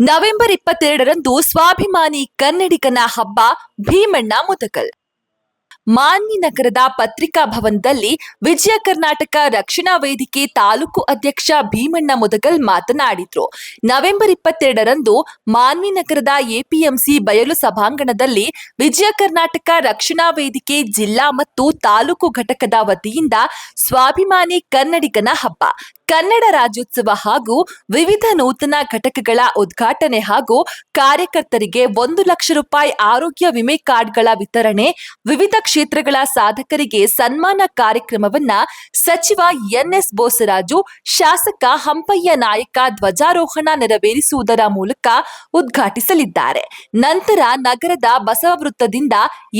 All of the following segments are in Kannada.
ನವೆಂಬರ್ ಇಪ್ಪತ್ತೆರಡರಂದು ಸ್ವಾಭಿಮಾನಿ ಕನ್ನಡಿಗನ ಹಬ್ಬ ಭೀಮಣ್ಣ ಮುದಕಲ್ ಮಾನ್ಯ ನಗರದ ಪತ್ರಿಕಾ ಭವನದಲ್ಲಿ ವಿಜಯ ಕರ್ನಾಟಕ ರಕ್ಷಣಾ ವೇದಿಕೆ ತಾಲೂಕು ಅಧ್ಯಕ್ಷ ಭೀಮಣ್ಣ ಮುದಗಲ್ ಮಾತನಾಡಿದ್ರು. ನವೆಂಬರ್ ಇಪ್ಪತ್ತೆರಡರಂದು ಮಾನ್ವಿ ನಗರದ ಎಪಿಎಂಸಿ ಬಯಲು ಸಭಾಂಗಣದಲ್ಲಿ ವಿಜಯ ಕರ್ನಾಟಕ ರಕ್ಷಣಾ ವೇದಿಕೆ ಜಿಲ್ಲಾ ಮತ್ತು ತಾಲೂಕು ಘಟಕದ ವತಿಯಿಂದ ಸ್ವಾಭಿಮಾನಿ ಕನ್ನಡಿಗನ ಹಬ್ಬ ಕನ್ನಡ ರಾಜ್ಯೋತ್ಸವ ಹಾಗೂ ವಿವಿಧ ನೂತನ ಘಟಕಗಳ ಉದ್ಘಾಟನೆ ಹಾಗೂ ಕಾರ್ಯಕರ್ತರಿಗೆ ಒಂದು ಲಕ್ಷ ರೂಪಾಯಿ ಆರೋಗ್ಯ ವಿಮೆ ಕಾರ್ಡ್ಗಳ ವಿತರಣೆ, ವಿವಿಧ ಕ್ಷೇತ್ರಗಳ ಸಾಧಕರಿಗೆ ಸನ್ಮಾನ ಕಾರ್ಯಕ್ರಮವನ್ನ ಸಚಿವ ಎನ್ಎಸ್ ಬೋಸರಾಜು, ಶಾಸಕ ಹಂಪಯ್ಯ ನಾಯಕ ಧ್ವಜಾರೋಹಣ ನೆರವೇರಿಸುವುದರ ಮೂಲಕ ಉದ್ಘಾಟಿಸಲಿದ್ದಾರೆ. ನಂತರ ನಗರದ ಬಸವ ವೃತ್ತದಿಂದ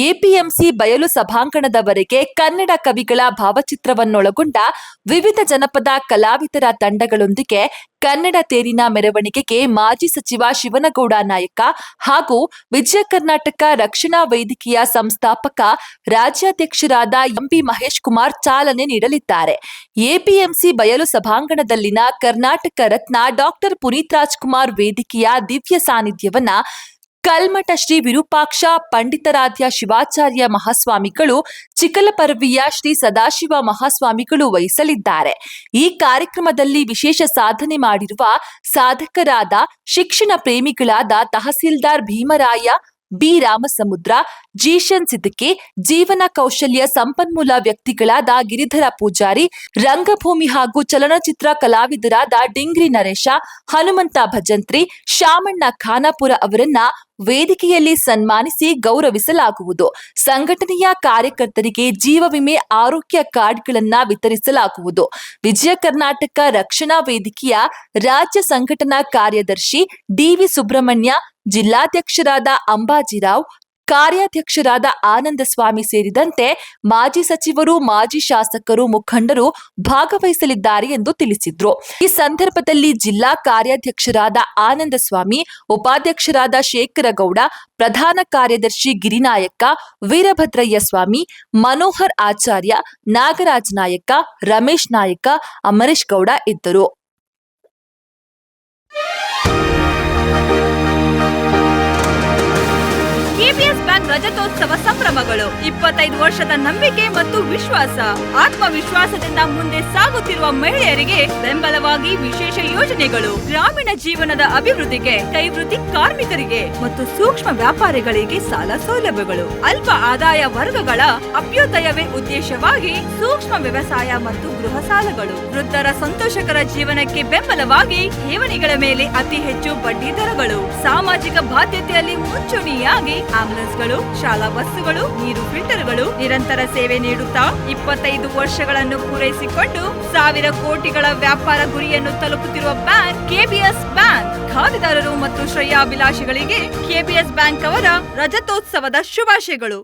ಎಪಿಎಂಸಿ ಬಯಲು ಸಭಾಂಗಣದವರೆಗೆ ಕನ್ನಡ ಕವಿಗಳ ಭಾವಚಿತ್ರವನ್ನೊಳಗೊಂಡ ವಿವಿಧ ಜನಪದ ಕಲಾವಿದರ ತಂಡಗಳೊಂದಿಗೆ ಕನ್ನಡ ತೇರಿನ ಮೆರವಣಿಗೆಗೆ ಮಾಜಿ ಸಚಿವ ಶಿವನಗೌಡ ನಾಯಕ ಹಾಗೂ ವಿಜಯ ಕರ್ನಾಟಕ ರಕ್ಷಣಾ ವೇದಿಕೆಯ ಸಂಸ್ಥಾಪಕ ರಾಜ್ಯಾಧ್ಯಕ್ಷರಾದ ಎಂಪಿ ಮಹೇಶ್ ಕುಮಾರ್ ಚಾಲನೆ ನೀಡಲಿದ್ದಾರೆ. ಎಪಿಎಂಸಿ ಬಯಲು ಸಭಾಂಗಣದಲ್ಲಿನ ಕರ್ನಾಟಕ ರತ್ನ ಡಾಕ್ಟರ್ ಪುನೀತ್ ರಾಜ್ಕುಮಾರ್ ವೇದಿಕೆಯ ದಿವ್ಯ ಸಾನ್ನಿಧ್ಯವನ್ನ ಕಲ್ಮಠ ಶ್ರೀ ವಿರೂಪಾಕ್ಷ ಪಂಡಿತಾರಾಧ್ಯ ಶಿವಾಚಾರ್ಯ ಮಹಾಸ್ವಾಮಿಗಳು, ಚಿಕ್ಕಲಪರ್ವಿಯ ಶ್ರೀ ಸದಾಶಿವ ಮಹಾಸ್ವಾಮಿಗಳು ವಹಿಸಲಿದ್ದಾರೆ. ಈ ಕಾರ್ಯಕ್ರಮದಲ್ಲಿ ವಿಶೇಷ ಸಾಧನೆ ಮಾಡಿರುವ ಸಾಧಕರಾದ ಶಿಕ್ಷಣ ಪ್ರೇಮಿಗಳಾದ ತಹಸೀಲ್ದಾರ್ ಭೀಮರಾಯ ಬಿ ರಾಮಸಮುದ್ರ, ಜೀಶನ್ ಸಿದ್ದಿಕೆ ಜೀವನ ಕೌಶಲ್ಯ ಸಂಪನ್ಮೂಲ ವ್ಯಕ್ತಿಗಳಾದ ಗಿರಿಧರ ಪೂಜಾರಿ, ರಂಗಭೂಮಿ ಹಾಗೂ ಚಲನಚಿತ್ರ ಕಲಾವಿದರಾದ ಡಿಂಗ್ರಿ ನರೇಶ, ಹನುಮಂತ ಭಜಂತ್ರಿ, ಶಾಮಣ್ಣ ಖಾನಾಪುರ ಅವರನ್ನ ವೇದಿಕೆಯಲ್ಲಿ ಸನ್ಮಾನಿಸಿ ಗೌರವಿಸಲಾಗುವುದು. ಸಂಘಟನೆಯ ಕಾರ್ಯಕರ್ತರಿಗೆ ಜೀವ ವಿಮೆ ಆರೋಗ್ಯ ಕಾರ್ಡ್ಗಳನ್ನ ವಿತರಿಸಲಾಗುವುದು. ವಿಜಯ ಕರ್ನಾಟಕ ರಕ್ಷಣಾ ವೇದಿಕೆಯ ರಾಜ್ಯ ಸಂಘಟನಾ ಕಾರ್ಯದರ್ಶಿ ಡಿವಿ ಸುಬ್ರಹ್ಮಣ್ಯ ಜಿಲ್ಲಾಧ್ಯಕ್ಷರಾದ ಅಂಬಾಜಿರಾವ್, ಕಾರ್ಯಾಧ್ಯಕ್ಷರಾದ ಆನಂದಸ್ವಾಮಿ ಸೇರಿದಂತೆ ಮಾಜಿ ಸಚಿವರು, ಮಾಜಿ ಶಾಸಕರು, ಮುಖಂಡರು ಭಾಗವಹಿಸಲಿದ್ದಾರೆ ಎಂದು ತಿಳಿಸಿದ್ರು. ಈ ಸಂದರ್ಭದಲ್ಲಿ ಜಿಲ್ಲಾ ಕಾರ್ಯಾಧ್ಯಕ್ಷರಾದ ಆನಂದಸ್ವಾಮಿ, ಉಪಾಧ್ಯಕ್ಷರಾದ ಶೇಖರಗೌಡ, ಪ್ರಧಾನ ಕಾರ್ಯದರ್ಶಿ ಗಿರಿನಾಯಕ ವೀರಭದ್ರಯ್ಯ ಸ್ವಾಮಿ ಮನೋಹರ್ ಆಚಾರ್ಯ, ನಾಗರಾಜ್ ನಾಯಕ, ರಮೇಶ್ ನಾಯಕ, ಅಮರೇಶ್ ಗೌಡ ಇದ್ದರು. Run! ರಜತೋತ್ಸವ ಸಂಭ್ರಮಗಳು, ಇಪ್ಪತ್ತೈದು ವರ್ಷದ ನಂಬಿಕೆ ಮತ್ತು ವಿಶ್ವಾಸ. ಆತ್ಮವಿಶ್ವಾಸದಿಂದ ಮುಂದೆ ಸಾಗುತ್ತಿರುವ ಮಹಿಳೆಯರಿಗೆ ಬೆಂಬಲವಾಗಿ ವಿಶೇಷ ಯೋಜನೆಗಳು. ಗ್ರಾಮೀಣ ಜೀವನದ ಅಭಿವೃದ್ಧಿಗೆ, ಕೈವೃತ್ತಿ ಕಾರ್ಮಿಕರಿಗೆ ಮತ್ತು ಸೂಕ್ಷ್ಮ ವ್ಯಾಪಾರಿಗಳಿಗೆ ಸಾಲ ಸೌಲಭ್ಯಗಳು. ಅಲ್ಪ ಆದಾಯ ವರ್ಗಗಳ ಅಭ್ಯುದಯವೇ ಉದ್ದೇಶವಾಗಿ ಸೂಕ್ಷ್ಮ ವ್ಯವಸಾಯ ಮತ್ತು ಗೃಹ ಸಾಲಗಳು. ವೃದ್ಧರ ಸಂತೋಷಕರ ಜೀವನಕ್ಕೆ ಬೆಂಬಲವಾಗಿ ಠೇವಣಿಗಳ ಮೇಲೆ ಅತಿ ಹೆಚ್ಚು ಬಡ್ಡಿ ದರಗಳು. ಸಾಮಾಜಿಕ ಬಾಧ್ಯತೆಯಲ್ಲಿ ಮುಂಚೂಣಿಯಾಗಿ ಆಂಬುಲೆನ್ಸ್ಗಳು ಶಾಲಾ ಬಸ್ಸುಗಳು, ನೀರು ಫಿಲ್ಟರ್ಗಳು ನಿರಂತರ ಸೇವೆ ನೀಡುತ್ತಾ ಇಪ್ಪತ್ತೈದು ವರ್ಷಗಳನ್ನು ಪೂರೈಸಿಕೊಂಡು ಸಾವಿರ ಕೋಟಿಗಳ ವ್ಯಾಪಾರ ಗುರಿಯನ್ನು ತಲುಪುತ್ತಿರುವ ಬ್ಯಾಂಕ್ ಕೆಬಿಎಸ್ ಬ್ಯಾಂಕ್. ಖಾತೆದಾರರು ಮತ್ತು ಶ್ರೇಯಾಭಿಲಾಷಿಗಳಿಗೆ ಕೆಬಿಎಸ್ ಬ್ಯಾಂಕ್ ಅವರ ರಜತೋತ್ಸವದ ಶುಭಾಶಯಗಳು.